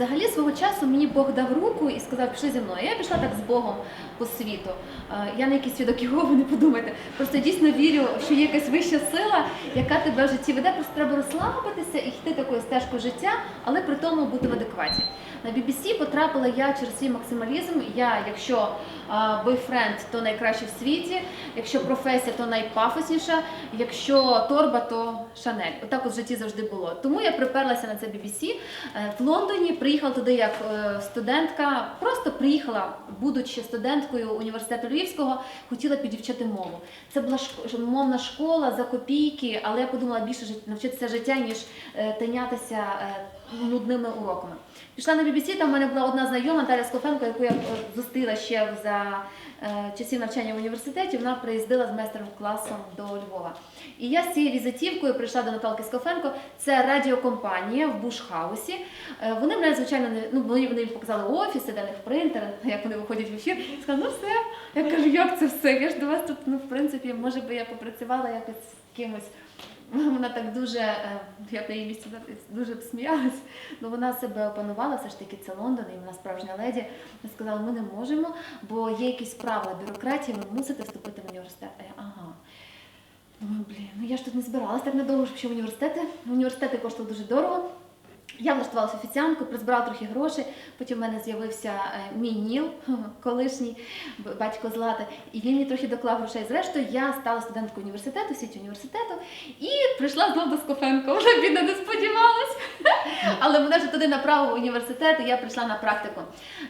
Взагалі свого часу мені Бог дав руку і сказав, пішли зі мною. Я пішла так з Богом по світу. Я не якийсь свідок Єгови, не подумайте. Просто дійсно вірю, що є якась вища сила, яка тебе в житті веде. Просто треба розслабитися і йти такою стежкою життя, але при тому бути в адекваті. На BBC потрапила я через свій максималізм. Я, якщо бойфренд, то найкраще в світі, якщо професія, то найпафосніша, якщо торба, то Шанель. Отак от в житті завжди було. Тому я приперлася на це BBC. Е, В Лондоні приїхала туди як е, студентка, просто приїхала, будучи студенткою університету Львівського, хотіла підівчати мову. Це була мовна школа за копійки, але я подумала більше навчитися життя, ніж е, тинятися нудними уроками. Пішла на BBC, там в мене була одна знайома Наталя Скофенко, яку я е, зустріла ще за е, часів навчання в університеті. Вона приїздила з майстером класом до Львова. І я з цією візитівкою прийшла до Наталки Скофенко. Це радіокомпанія в Бушхаусі. Е, Вони мене, звичайно, ну вони мені показали офіси, них принтер, як вони виходять в ефір. І сказали, ну все. Я кажу, як це все? Я ж до вас тут, ну в принципі, може би я попрацювала якось з кимось. Вона так дуже, е, я б на її місці дуже б сміялась, але вона себе опанувала, все ж таки це Лондон, і вона справжня леді. Вона сказала, ми не можемо, бо є якісь правила бюрократії, ви мусите вступити в університет. А я, ага. Думаю, блін, ну я ж тут не збиралась так надовго, ще в університети. Університети коштували дуже дорого. Я влаштувалася офіціанткою, призбирала трохи грошей. Потім в мене з'явився е, мій Ніл, колишній батько Злати, і він мені трохи доклав грошей. Зрештою, я стала студенткою університету, сіті університету, і прийшла знову до Скофенко. Вона бідна не сподівалась. Але мене вже туди направив університет, і я прийшла на практику.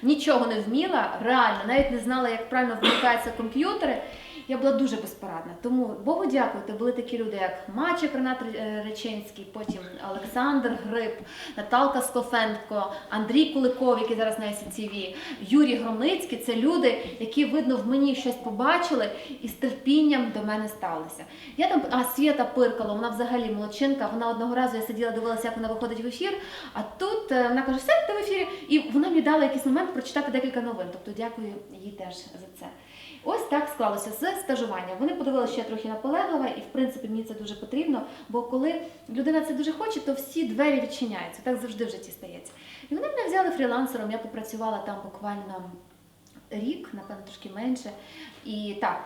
Нічого не вміла, реально, навіть не знала, як правильно вмикаються комп'ютери. Я була дуже безпорадна. Тому Богу дякувати, були такі люди, як Мачик Ренат Ре- Реченський, потім Олександр Гриб, Наталка Скофенко, Андрій Куликов, який зараз на СCTV, Юрій Громницький. Це люди, які, видно, в мені щось побачили і з терпінням до мене ставилися. Я там, а Свята Пиркало, вона взагалі молодчинка. Вона одного разу я сиділа, дивилася, як вона виходить в ефір. А тут е, вона каже, все, ти в ефірі. І вона мені дала якийсь момент прочитати декілька новин. Тобто дякую їй теж за це. Ось так склалося стажування. Вони подивилися, я трохи наполеглива, і в принципі мені це дуже потрібно. Бо коли людина це дуже хоче, то всі двері відчиняються. Так завжди в житті стається. І вони мене взяли фрілансером. Я попрацювала там буквально рік, напевно, трошки менше. І так,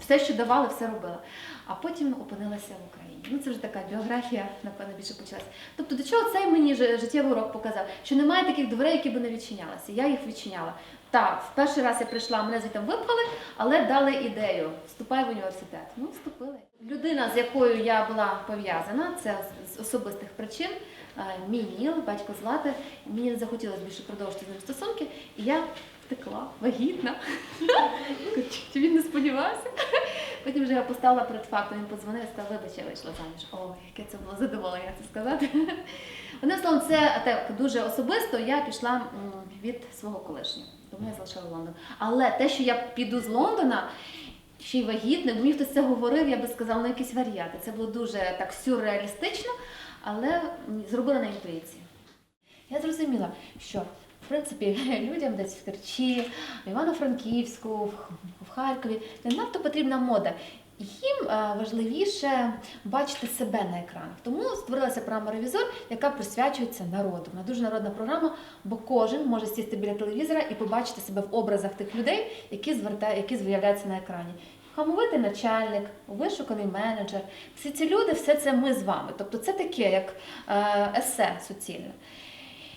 все, що давали, все робила. А потім опинилася в Україні. Ну це вже така біографія, напевно, більше почалася. Тобто, до чого цей мені життєвий урок показав, що немає таких дверей, які би не відчинялися. Я їх відчиняла. Так, в перший раз я прийшла, мене звідти випхали, але дали ідею: вступай в університет. Ну, вступили. Людина, з якою я була пов'язана, це з- особистих причин. е, Мій Ніл, батько Злати, мені не захотілося більше продовжити з ним стосунки, і я втекла, вагітна. Він не сподівався? Потім вже я поставила перед фактом, він подзвонив і сказав, вибач, я вийшла заміж. Ой, яке це було задоволення це сказати. Одним словом, це так дуже особисто. Я пішла від свого колишнього, тому я залишила Лондон. Але те, що я піду з Лондона. Ще й вагітним, мені хтось це говорив, я би сказала, ну якісь варіанти. Це було дуже так сюрреалістично, але зробила на інтуїції. Я зрозуміла, що в принципі людям десь в Керчі, в Івано-Франківську, в Харкові не надто потрібна мода. Їм е, важливіше бачити себе на екранах. Тому створилася програма Ревізор, яка присвячується народу. Вона дуже народна програма, бо кожен може сісти біля телевізора і побачити себе в образах тих людей, які звертає, які з'являються на екрані. Хамовитий начальник, вишуканий менеджер. Всі ці люди, все це ми з вами. Тобто це таке, як е, есе суцільне.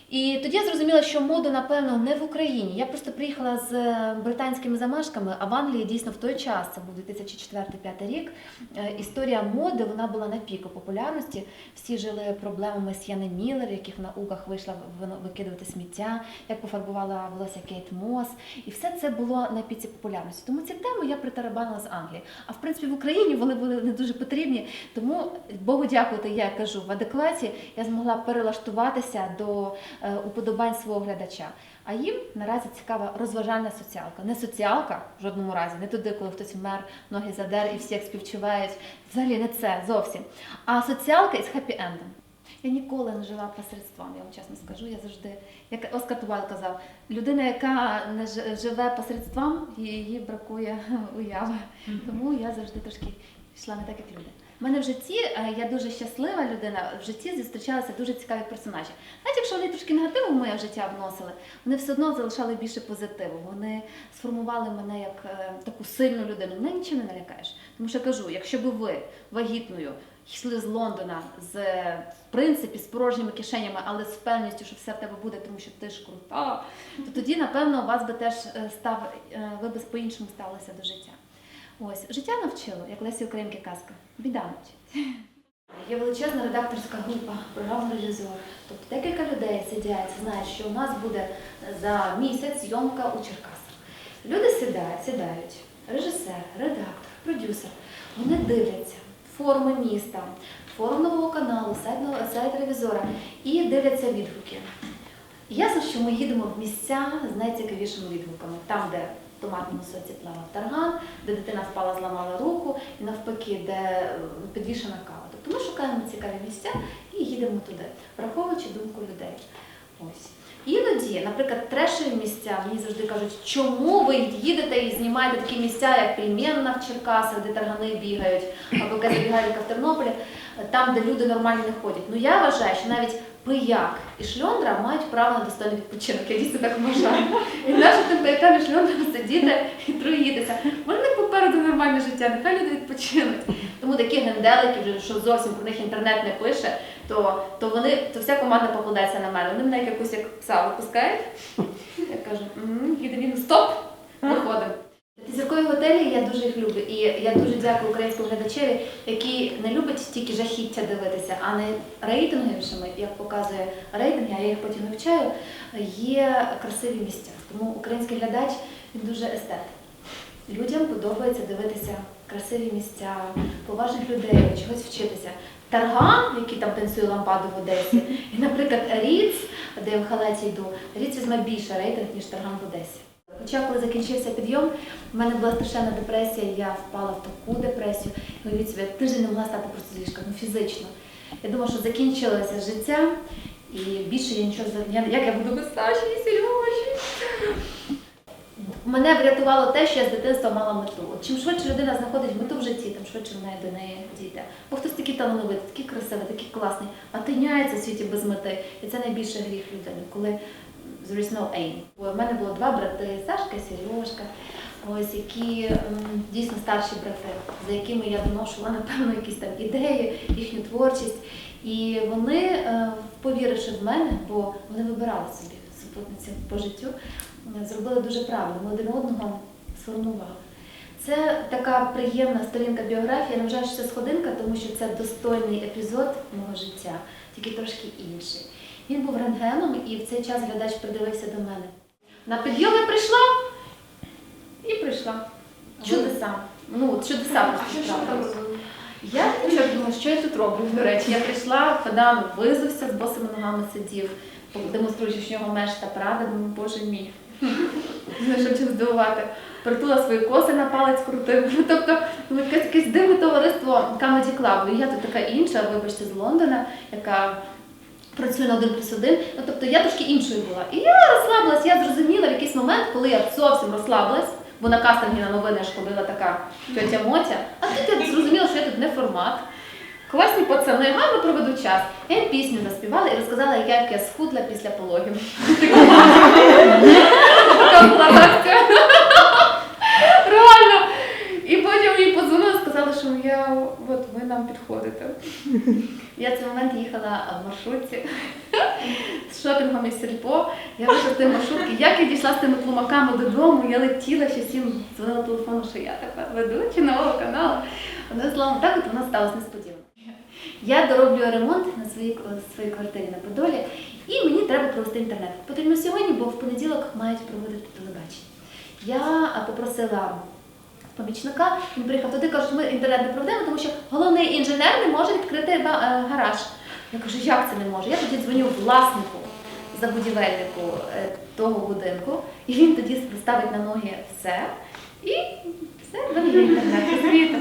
І тоді я зрозуміла, що мода, напевно, не в Україні. Я просто приїхала з е, британськими замашками, а в Англії дійсно в той час, це був 2004-2005 рік, е, історія моди вона була на піку популярності. Всі жили проблемами з Яни Міллер, яких на угах вийшла викидувати сміття, як пофарбувала волосся Кейт Мос. І все це було на піці популярності. Тому ці теми я притарабанила з Англії. А в принципі в Україні вони були не дуже потрібні. Тому Богу дякувати, я кажу, в адекваті я змогла перелаштуватися до уподобань свого глядача. А їм наразі цікава розважальна соціалка. Не соціалка в жодному разі, не туди, коли хтось вмер, ноги задер і всі як співчувають. Взагалі не це зовсім. А соціалка із хеппі-ендом. Я ніколи не жила посередством, я вам чесно скажу. Я завжди, як Оскар Туваль казав, людина, яка не живе посередством, її бракує уяви. Тому я завжди трошки йшла не так, як люди. У мене в житті е, я дуже щаслива людина. В житті зустрічалися дуже цікаві персонажі. Навіть якщо вони трошки негативу в моє життя вносили, вони все одно залишали більше позитиву. Вони сформували мене як е, таку сильну людину. Мене нічим не налякаєш. Тому що кажу, якщо б ви вагітною йшли з Лондона з е, в принципі з порожніми кишенями, але з впевненістю, що все в тебе буде, тому що ти ж крута, то тоді, напевно, у вас би теж став, ви б по-іншому ставилися до життя. Ось життя навчило, як Лесі Українки казка. Біда навчить. Є величезна редакторська група, програмний режисер. Тобто декілька людей сидять, знають, що у нас буде за місяць зйомка у Черкасах. Люди сідають, сідають, режисер, редактор, продюсер. Вони дивляться форуми міста, форум нового каналу, сайт, сайт ревізора і дивляться відгуки. Ясно, що ми їдемо в місця з найцікавішими відгуками, там, де томатному соці плавав тарган, де дитина впала, зламала руку, і навпаки, де е, підвішена кава. Тобто ми шукаємо цікаві місця і їдемо туди, враховуючи думку людей. Ось. Іноді, наприклад, трешові місця мені завжди кажуть, чому ви їдете і знімаєте такі місця, як Пельменна в Черкасах, де таргани бігають, або бігають в Тернополі, там, де люди нормально не ходять. Ну я вважаю, що навіть пияк і шльондра мають право на достойний відпочинок. Я дійсно так вважаю. І пиякам і шльондрам сидіти і труїтися? Вони попереду нормальне життя, нехай люди відпочинуть. Тому такі генделики, вже що зовсім про них інтернет не пише, то, то вони, то вся команда покладається на мене. Вони мене як якусь як пса випускають. Я кажу, «М, їде він, стоп, виходимо. Зіркові готелі я дуже їх люблю. І я дуже дякую українському глядачеві, який не любить тільки жахіття дивитися, а не рейтингівшими, як показує рейтинг, а я їх потім вивчаю, є красиві місця. Тому український глядач він дуже естет. Людям подобається дивитися красиві місця, поважних людей, чогось вчитися. Тарган, який там танцює лампаду в Одесі, і, наприклад, Ріц, де я в халаті йду, Ріц візьме більше рейтинг, ніж Тарган в Одесі. Хоча, коли закінчився підйом, в мене була страшенна депресія, я впала в таку депресію. І уявіть собі, тиждень не могла стати просто з ліжка, ну фізично. Я думала, що закінчилося життя, і більше я нічого як я буду без Саші і Сережі. Мене врятувало те, що я з дитинства мала мету. От чим швидше людина знаходить мету в житті, тим швидше в неї до неї дійде. Бо хтось такий талановитий, такий красивий, такий класний, а тиняється в світі без мети. І це найбільший гріх людини, коли there is no aim. В мене було два брати, Сашка і Сережка, ось які дійсно старші брати, за якими я доношувала, напевно, якісь там ідеї, їхню творчість. І вони, е, повіривши в мене, бо вони вибирали собі супутницю по життю, зробили дуже правильно. Ми один одного сформували. Це така приємна сторінка біографії. Я не вважаю, що це сходинка, тому що це достойний епізод мого життя, тільки трошки інший. Він був рентгеном, і в цей час глядач придивився до мене. На підйом я прийшла і прийшла. Чудеса. Ну, от чудеса просто робили? Я нічого думала, що я тут роблю. До речі, я прийшла, Фадан визувся, з босими ногами сидів, демонструючи, що в нього меч та прада, думаю, боже мій. Не що чим здивувати. Притула свої коси на палець крутив. Ну, Тобто, ну, якесь, дивне товариство Comedy Club. І я тут така інша, вибачте, з Лондона, яка працює на один плюс один. Ну, тобто я трошки іншою була. І я розслабилась, я зрозуміла в якийсь момент, коли я зовсім розслабилась, бо на кастингі на новини ж ходила така тьотя Мотя, а тут я зрозуміла, що я тут не формат. Класні пацани, гарно проведу час. Я їм пісню заспівала і розказала, як я схудла після пологів. Така. Реально. І потім мені подзвонили, сказали, що я от ви нам підходите. Я в цей момент їхала в маршрутці з шопінгом із сільпо. Я вийшла з тієї маршрутки. Як я дійшла з тими тлумаками додому, я летіла ще всім дзвонила телефону, що я тепер ведуча нового каналу. Одним словом, так от воно сталося несподівано. Я дороблюю ремонт на своїй, своїй квартирі на Подолі, і мені треба провести інтернет. Потрібно сьогодні, бо в понеділок мають проводити телебачення. Я попросила помічника, він приїхав туди, каже, що ми інтернет не проведемо, тому що головний інженер не може відкрити е, гараж. Я кажу, як це не може? Я тоді дзвоню власнику забудівельнику е, того будинку, і він тоді ставить на ноги все, і все, мене інтернет.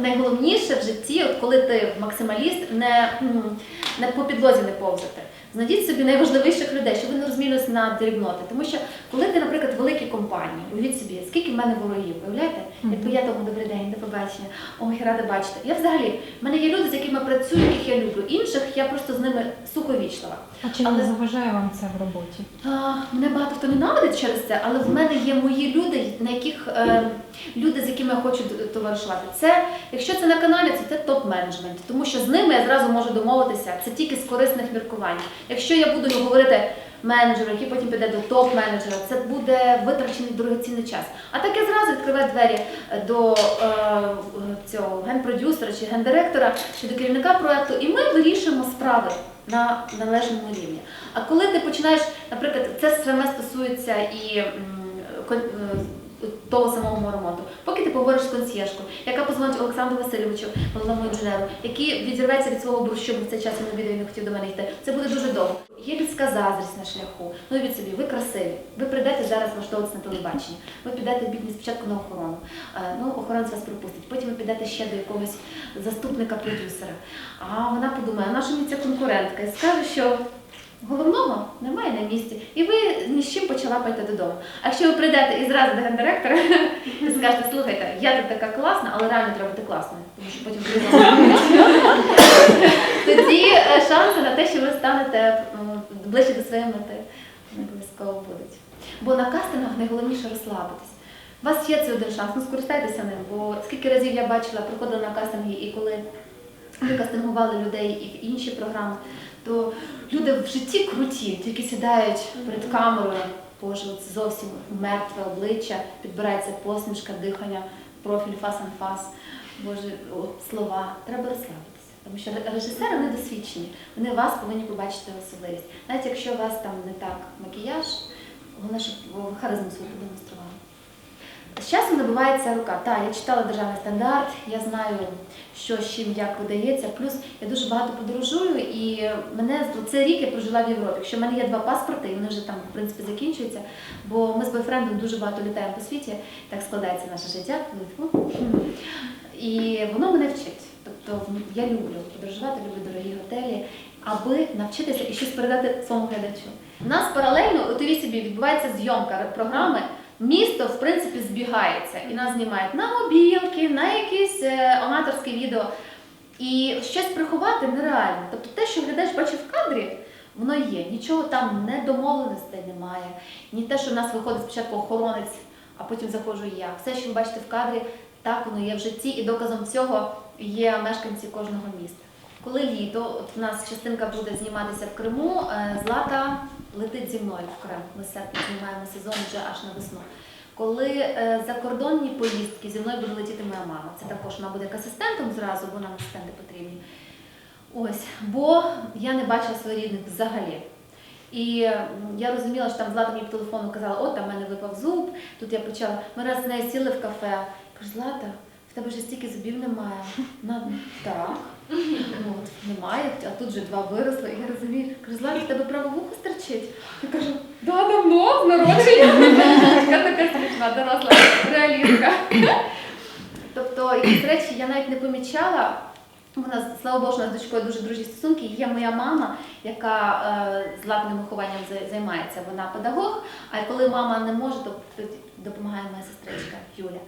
найголовніше в житті, от коли ти максималіст, не, не по підлозі не повзати. Знайдіть собі найважливіших людей, щоб ви не розмінилися на дрібноти. Тому що коли ти, наприклад, в великій компанії, уявіть собі, скільки в мене ворогів, уявляєте? Якби я тому добрий день, до побачення, ой, рада бачити. Я взагалі, в мене є люди, з якими працюю, яких я люблю. Інших я просто з ними суховічлива. А чи Але- не заважає вам це в роботі? А, мене багато хто ненавидить через це, але в мене є мої люди, на яких е, люди, з якими я хочу товаришувати. Це, якщо це на каналі, це, топ-менеджмент, тому що з ними я зразу можу домовитися. Це тільки з корисних міркувань. Якщо я буду говорити менеджеру, який потім піде до топ-менеджера, це буде витрачений дорогоцінний час. А так я зразу відкриваю двері е, до е, цього генпродюсера чи гендиректора чи до керівника проекту, і ми вирішуємо справи на належному рівні. А коли ти починаєш, наприклад, це саме стосується і е, того самого ремонту. Поки ти поговориш з консьєжкою, яка позвонить Олександру Васильовичу, головному інженеру, який відірветься від свого борщу, бо в цей час він обіду, він не хотів до мене йти. Це буде дуже довго. Є людська заздрість на шляху. Ну від собі, ви красиві. Ви прийдете зараз влаштовуватися на телебаченні. Ви підете бідні спочатку на охорону. Е, Ну, охоронець вас пропустить. Потім ви підете ще до якогось заступника продюсера. А вона подумає, а наша мені конкурентка і скаже, що Головного немає на місці, і ви ні з чим почалапаєте додому. А якщо ви прийдете і зразу до гендиректора і скажете, слухайте, я тут така класна, але реально треба бути класною, тому що потім. Тоді е, шанси на те, що ви станете ближче до своєї мети, не обов'язково будуть. Бо на кастингах найголовніше розслабитись. У вас є цей один шанс, ну скористайтеся ним, бо скільки разів я бачила, приходила на кастинги, і коли ми кастингували людей і в інші програми, то люди в житті круті, тільки сідають перед камерою, боже, от зовсім мертве обличчя, підбирається посмішка, дихання, профіль фас-ан-фас, боже, от, слова. Треба розслабитися. Тому що режисери вони досвідчені, вони вас повинні побачити особливість. Навіть якщо у вас там не так макіяж, головне, щоб ви харизму свою продемонстрували. З часом набувається рука. Так, я читала державний стандарт, я знаю, що з чим як видається. Плюс я дуже багато подорожую, і мене цей рік я прожила в Європі. Якщо в мене є два паспорти, і вони вже там в принципі закінчуються, бо ми з бойфрендом дуже багато літаємо по світі, так складається наше життя. І воно мене вчить. Тобто я люблю подорожувати, люблю дорогі готелі, аби навчитися і щось передати своєму глядачу. У нас паралельно, уявіть собі, відбувається зйомка програми. Місто, в принципі, збігається і нас знімають на мобілки, на якісь е, аматорське відео. І щось приховати нереально. Тобто те, що глядач бачив в кадрі, воно є. Нічого там не домовленостей немає. Ні те, що в нас виходить спочатку охоронець, а потім заходжу я. Все, що ви бачите в кадрі, так воно є в житті, і доказом цього є мешканці кожного міста. Коли літо, от в нас частинка буде зніматися в Криму, е, Злата летить зі мною в Крим. Ми з серпня знімаємо сезон вже аж на весну. Коли е, закордонні поїздки зі мною буде летіти моя мама. Це також вона буде як асистентом зразу, бо нам асистенти потрібні. Ось, бо я не бачила своїх рідних взагалі. І я розуміла, що там Злата мені по телефону казала, от там в мене випав зуб. Тут я почала. Ми раз з нею сіли в кафе. Кажу, Злата, в тебе ж стільки зубів немає. Вона, так. От, немає, а тут вже два виросли. І я розумію, кажу, Злата, в тебе праве вухо стерчить. Я кажу, да, давно, з народження. Така така смішна, доросла реалістка. Тобто якісь речі я навіть не помічала. Нас, слава Богу, у нас з дочкою дуже дружні стосунки. Є моя мама, яка е, з ладним вихованням займається. Вона педагог. А коли мама не може, то допомагає моя сестричка Юля.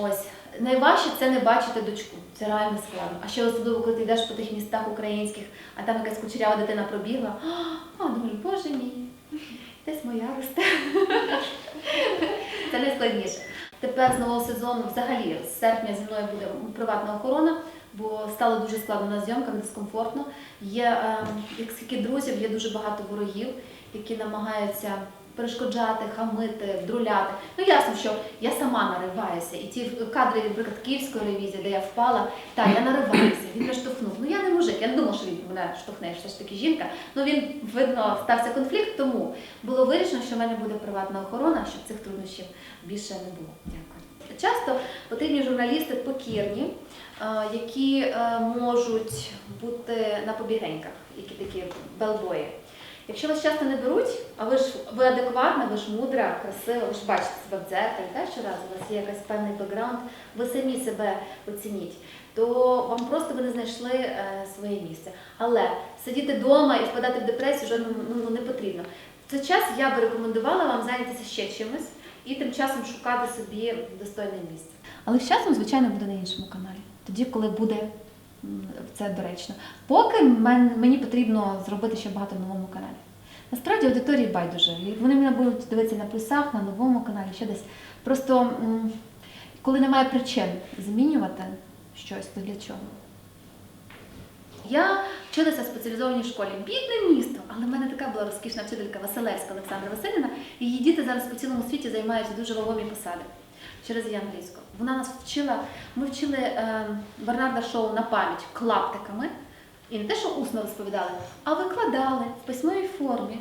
Ось найважче це не бачити дочку. Це реально складно. А ще особливо, коли ти йдеш по тих містах українських, а там якась кучерява дитина пробігла. А думаю, боже мій, десь моя росте. Це найскладніше. Тепер з нового сезону, взагалі, з серпня зі мною буде приватна охорона, бо стало дуже складно на зйомках, дискомфортно. Є е, як скільки друзів, є дуже багато ворогів, які намагаються перешкоджати, хамити, вдруляти. Ну ясно, що я сама нариваюся. І ті кадри, наприклад, київської ревізії, де я впала, так, я нариваюся, він мене штовхнув. Ну я не мужик, я не думала, що він мене штовхне, все ж таки жінка. Ну він видно стався конфлікт, тому було вирішено, що в мене буде приватна охорона, щоб цих труднощів більше не було. Дякую. Часто потрібні журналісти покірні, е, які е, можуть бути на побігеньках, які такі белбої. Якщо вас часто не беруть, а ви ж ви адекватна, ви ж мудра, красива, ви ж бачите себе в дзеркалі, так, щоразу у вас є якийсь певний бекграунд, ви самі себе оцініть, то вам просто ви не знайшли е, своє місце. Але сидіти вдома і впадати в депресію вже ну, ну, не потрібно. В цей час я би рекомендувала вам зайнятися ще чимось і тим часом шукати собі достойне місце. Але з часом, звичайно, буде на іншому каналі. Тоді, коли буде це доречно. Поки мені потрібно зробити ще багато на новому каналі. Насправді аудиторії байдуже. Вони мене будуть дивитися на плюсах, на новому каналі, ще десь. Просто коли немає причин змінювати щось, то для чого? Я вчилася в спеціалізованій школі. Бідне місто, але в мене така була розкішна вчителька Василевська Олександра Васильівна. Її діти зараз по цілому світі займають дуже вагомі посади через її англійську. Вона нас вчила, ми вчили е, Бернарда Шоу на пам'ять клаптиками. І не те, що усно розповідали, а викладали в письмовій формі.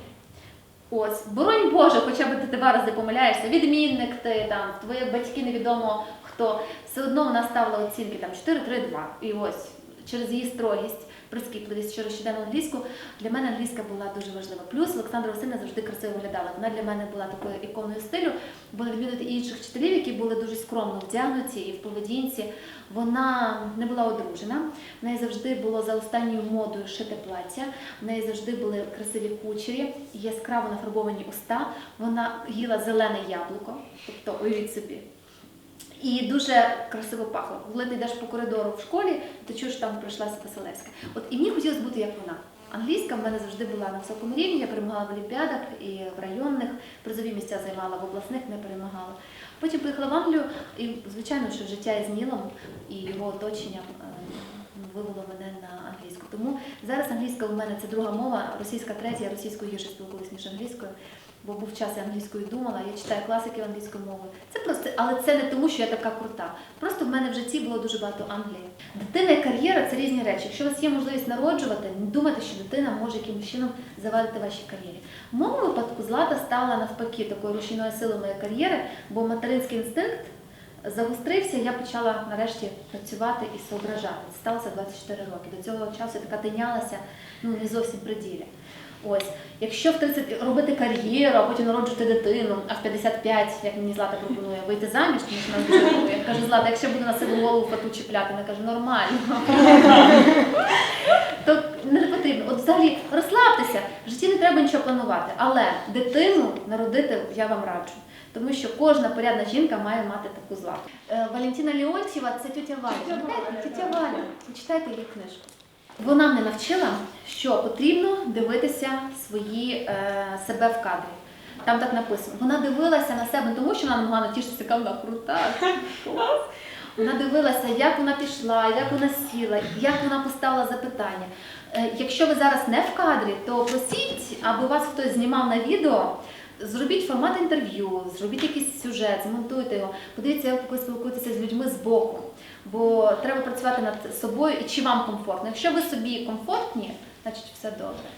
Ось, боронь Боже, хоча б ти два рази помиляєшся, відмінник ти там, твої батьки невідомо хто. Все одно вона ставила оцінки там 4-3-2. І ось через її строгість, прискіпливість через щоденну англійську, для мене англійська була дуже важлива. Плюс Олександра Васильівна завжди красиво виглядала. Вона для мене була такою іконою стилю, бо на від інших вчителів, які були дуже скромно вдягнуті і в поведінці, вона не була одружена. В неї завжди було за останньою модою шите плаття. В неї завжди були красиві кучері, яскраво нафарбовані уста. Вона їла зелене яблуко, тобто уявіть собі. І дуже красиво пахло. Коли ти йдеш по коридору в школі, ти чуєш, там прийшлася Василевська. От і мені хотілося бути як вона. Англійська в мене завжди була на високому рівні, я перемагала в олімпіадах і в районних, призові місця займала, в обласних не перемагала. Потім поїхала в Англію, і звичайно, що життя із Нілом і його оточенням е, вивело мене на англійську. Тому зараз англійська у мене це друга мова, російська третя, російською гірше спілкуюсь, ніж англійською. Бо був час, я англійською думала, я читаю класиків англійської мови. Це просто, але це не тому, що я така крута. Просто в мене в житті було дуже багато Англії. Дитина і кар'єра це різні речі. Якщо у вас є можливість народжувати, не думайте, що дитина може якимось чином завадити вашій кар'єрі. В моєму випадку Злата стала навпаки такою рушійною силою моєї кар'єри, бо материнський інстинкт загострився, я почала нарешті працювати і соображати. Це сталося 24 роки. До цього часу я така тинялася, ну не зовсім при ділі. Ось, якщо в 30 робити кар'єру, а потім народжувати дитину, а в 55, як мені Злата пропонує, вийти заміж, тому що нас. Я кажу, Злата, якщо буду на себе голову фату чіпляти, вона каже, нормально. То не потрібно. От взагалі розслабтеся, в житті не треба нічого планувати, але дитину народити я вам раджу. Тому що кожна порядна жінка має мати таку злату. Е, Валентина Леонтьєва це тетя Валя. Тетя Валя. Почитайте її книжку. Вона мене навчила, що потрібно дивитися свої е, себе в кадрі. Там так написано. Вона дивилася на себе, тому що вона могла натішитися, яка вона крута. клас. Вона дивилася, як вона пішла, як вона сіла, як вона поставила запитання. Е, Якщо ви зараз не в кадрі, то просіть, аби вас хтось знімав на відео. Зробіть формат інтерв'ю, зробіть якийсь сюжет, змонтуйте його, подивіться, як ви спілкуєтеся з людьми з боку. Бо треба працювати над собою і чи вам комфортно. Якщо ви собі комфортні, значить все добре.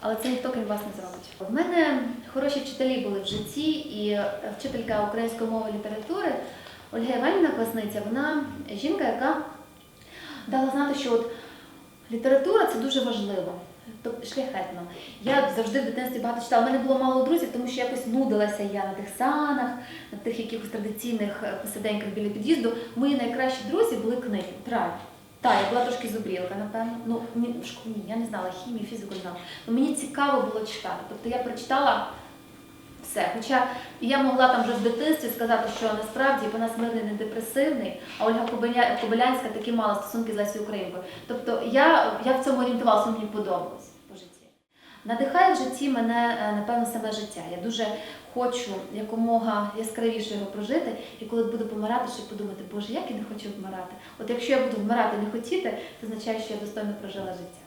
Але це ніхто крім вас не зробить. У мене хороші вчителі були в житті, і вчителька української мови і літератури Ольга Іванівна Квасниця, вона жінка, яка дала знати, що от література це дуже важливо. Тобто шляхетно. Я завжди в дитинстві багато читала. У мене було мало друзів, тому що якось нудилася я на тих санах, на тих якихось традиційних е, посиденьках біля під'їзду. Мої найкращі друзі були книги. Правильно. Так, я була трошки зубрілка, напевно. Ну, ні, в школі я не знала хімію, фізику не знала. Но мені цікаво було читати. Тобто я прочитала все. Хоча я могла там вже в дитинстві сказати, що насправді вона мирний не депресивний, а Ольга Кобилянська таки мала стосунки з Лесією Українкою. Тобто я, я в цьому орієнтувалася, мені подобалось по житті. Надихає в житті мене, е, напевно, саме життя. Я дуже хочу якомога яскравіше його прожити, і коли буду помирати, щоб подумати, боже, як я не хочу вмирати. От якщо я буду вмирати не хотіти, це означає, що я достойно прожила життя.